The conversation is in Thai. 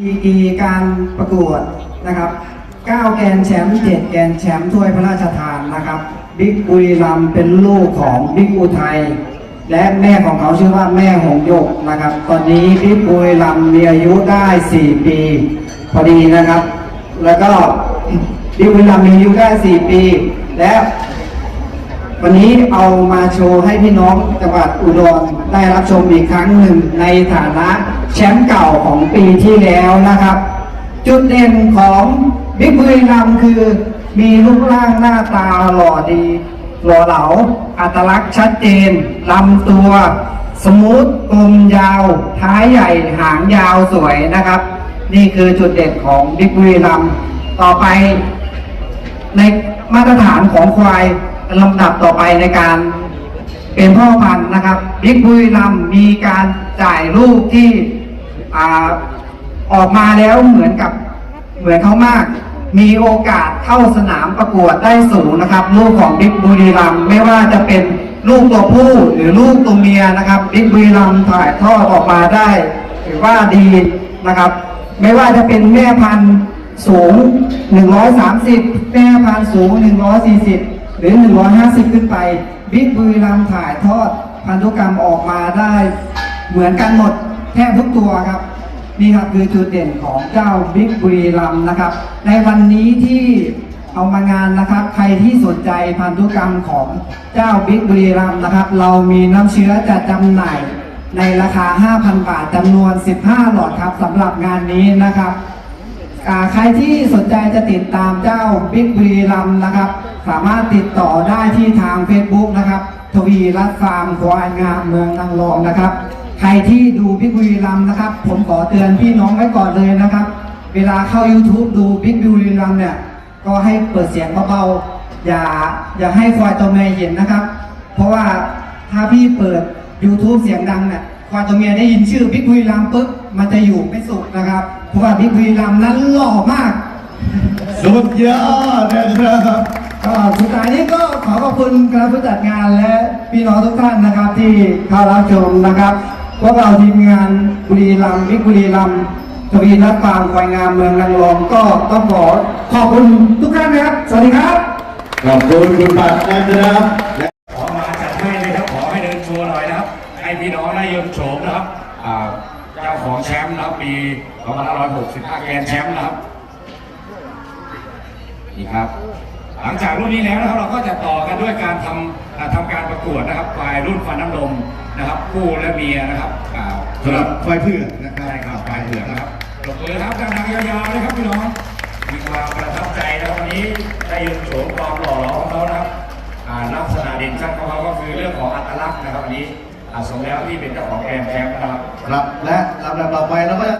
ดีการประกวดนะครับ 9 แกนแชมป์ 7 แกนแชมป์ถ้วยพระราชทานนะครับ บิ๊กบุรีรัมเป็นลูกของบิ๊กอุทัย และแม่ของเขาชื่อว่าแม่หงหยกนะครับ ตอนนี้บิ๊กบุรีรัมมีอายุได้ 4 ปี พอดีนะครับ แล้วก็บิ๊กบุรีรัมมีอายุได้ 4 ปี และ วันนี้เอามาโชว์ให้พี่น้องจังหวัดอุดรได้รับชมอีกครั้งหนึ่งในฐานะ แชมป์เก่าของปีที่แล้วนะครับ จุดเด่นของบิ๊กบุรีรัมคือ มีรูปร่างหน้าตาหล่อดี หล่อเหลา อัตลักษณ์ชัดเจนลำตัว สมูทกลมยาว ท้ายใหญ่หางยาวสวยนะครับ นี่คือจุดเด่นของบิ๊กบุรีรัมต่อไป ในมาตรฐานของควายลำดับต่อไปในการเป็นพ่อพันธุ์นะครับบิ๊กบุรีรัมมีการจ่ายลูกที่ ออกมาแล้วเหมือนกับเหมือนเขามาก มีโอกาสเข้าสนามประกวดได้สูงนะครับ ลูกของบิ๊กบุรีรัมไม่ว่าจะเป็นลูกตัวผู้หรือลูกตัวเมียนะครับบิ๊กบุรีรัมถ่ายทอดออกมาได้ถือว่าดีนะครับ ไม่ว่าจะเป็นแม่พันธุ์สูง 130 แม่พันธุ์สูง 140 หรือ 150 ขึ้นไปบิ๊กบุรีรัมถ่ายทอดพันธุกรรมออกมาได้ เหมือนกันหมดแทบทุกตัวครับ นี่ครับคือจุดเด่นของเจ้าบิ๊กบุรีรัมนะครับ ในวันนี้ที่เอามางานนะครับ ใครที่สนใจพันธุกรรมของเจ้าบิ๊กบุรีรัมนะครับ เรามีน้ำเชื้อจัดจำหน่ายในราคา 5,000 บาทจำนวน 15 หลอดครับสำหรับงานนี้นะครับใครที่สนใจจะติดตามเจ้าบิ๊กบุรีรัมนะครับ สามารถติดต่อได้ที่ทาง Facebook นะครับ ทวีรัตฟาร์มควายงามเมืองนางรองนะครับ ใครที่ดูบิ๊กบุรีรัมย์นะครับ ผมขอเตือนพี่น้องไว้ก่อนเลยนะครับ เวลาเข้า YouTube ดูบิ๊กบุรีรัมย์เนี่ย ก็ให้เปิดเสียงเบาๆอย่าอย่าให้ควายตัวเมียเห็นนะครับ เพราะว่าถ้าพี่เปิด YouTube เสียงดังเนี่ยควายตัวเมียได้ยินชื่อบิ๊กบุรีรัมย์ปุ๊บมันจะอยู่ไม่สุขนะครับ เพราะว่าบิ๊กบุรีรัมย์นั้นหล่อมาก สุดยอดนะครับก็สุดท้ายนี้ก็ขอขอบคุณคณะผู้จัดงานและพี่น้องทุกท่านนะครับที่เข้ารับชมนะครับ พวกเราทีมงานบุรีรัมย์บิ๊กบุรีรัมย์ทวีรัตน์ฟาร์มควายงามเมืองนางรองก็ต้องขอขอบคุณทุกท่านนะครับ สวัสดีครับ ขอบคุณคุณปัดนะครับและขอมาจัดให้เลยครับขอให้เดินโชว์หน่อยนะครับให้พี่น้องได้ยนต์โฉมนะครับอ่าเจ้าของแชมป์นะครับปี2565แกรนด์แชมป์นะครับนี่ครับ หลังจากรุ่นนี้แล้วนะครับเราก็จะต่อกันด้วยการทำอ่าทำการประกวดนะครับควายรุ่นฟันน้ำนมนะครับคู่และเมียนะครับอ่าสำหรับไฟเพื่อกนะครับใช่ครับควายเผือกนะครับปรบมือครับดังๆยาวๆเลยครับพี่น้องมีความประทับใจนะครับวันนี้ได้ยนต์โฉมความหล่อเหลาของเขานะครับอ่าลักษณะเด่นชัดของเขาก็คือเรื่องของอัตลักษณ์นะครับวันนี้อ่าสมแล้วที่เป็นเจ้าของแกรนด์แชมป์นะครับครับและลำดับต่อไปเราก็จะ